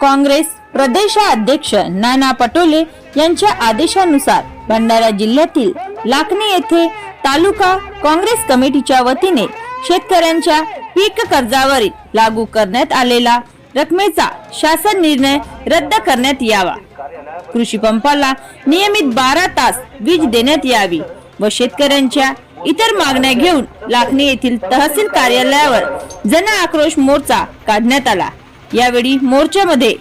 काँग्रेस प्रदेशाध्यक्ष नाना पटोले यांच्या आदेशानुसार भंडारा जिल्ह्यातील लाखनी येथे तालुका काँग्रेस कमिटीच्या वतीने शेतकऱ्यांच्या पीक कर्जावरील लागू करण्यात आलेला रकमेचा शासन निर्णय रद्द करण्यात यावा. कृषी पंपाला नियमित बारा तास वीज देण्यात यावी व शेतकऱ्यांच्या इतर मागण्या घेऊन लाखणी येथील तहसील कार्यालयावर जन आक्रोश मोर्चा काढण्यात आला. यावेळी मोर्चामध्ये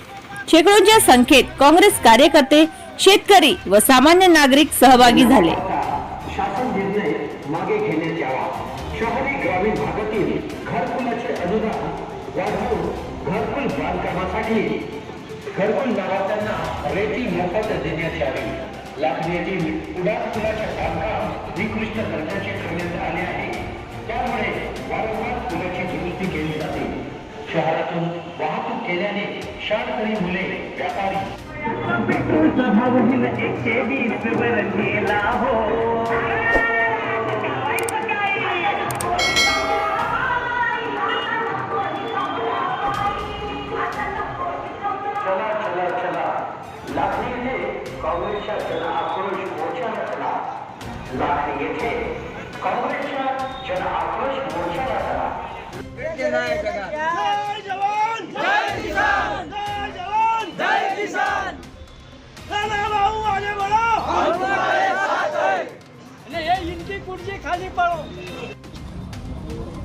शेकडोंच्या संख्येत काँग्रेस कार्यकर्ते शेतकरी व सामान्य नागरिक सहभागी झाले. शासन निर्णय मागे घेण्यात यावा शहरी ग्रामीण भागातील घरकुलाचे अनुदान वाढवून घरकुल बांधकामासाठी घरकुल लाभार्थ्यांना रेती मोफत देण्यात यावी लाखनेतील उडान पुलाचे बांधकाम निकृष्ट दर्जाचे करण्यात आले आहे. शहरातून वाहतूक केल्याने शाळकरी मुले, व्यापारी. एकशे वीस वर गेला चला चला चला. लाखनी येथे काँग्रेसच्या जन आक्रोश मोर्चाला चला लाखनी येथे काँग्रेसच्या जन आक्रोश मोर्चाला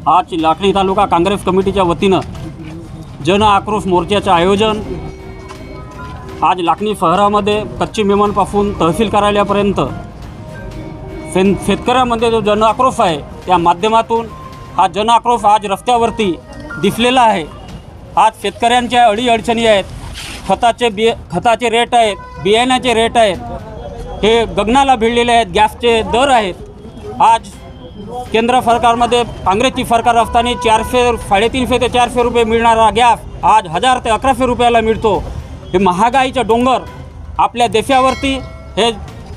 आज लाखणी तालुका काँग्रेस कमिटीच्या वतीनं जन आक्रोश मोर्चाचं आयोजन. आज लाखणी शहरामध्ये पश्चिम विमानपासून तहसील कार्यालयापर्यंत शेन शेतकऱ्यामध्ये जो जन आक्रोश आहे त्या माध्यमातून हा जन आक्रोश आज रस्त्यावरती दिसलेला आहे. आज शेतकऱ्यांच्या अडीअडचणी आहेत. खताचे बि खताचे रेट आहेत बियाण्याचे रेट आहेत. हे गगनाला भिडलेले आहेत गॅसचे दर आहेत. आज केंद्र सरकारमध्ये काँग्रेसची सरकार असताना चारशे साडेतीनशे ते चारशे रुपये मिळणारा गॅस आज हजार ते अकराशे रुपयाला मिळतो. हे महागाईचं डोंगर आपल्या देशावरती हे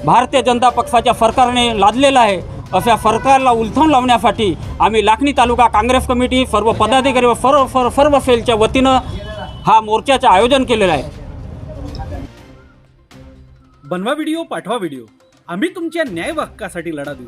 भारतीय जनता पक्षाच्या सरकारने लादलेलं आहे. अशा सरकारला उलथून लावण्यासाठी आम्ही लाखणी तालुका काँग्रेस कमिटी सर्व पदाधिकारी व सर्व सर्व सर्व सेलच्या वतीनं हा मोर्चाचं आयोजन केलेलं आहे. बनवा व्हिडिओ पाठवा व्हिडिओ. आम्ही तुमच्या न्याय हक्कासाठी लढा देऊ.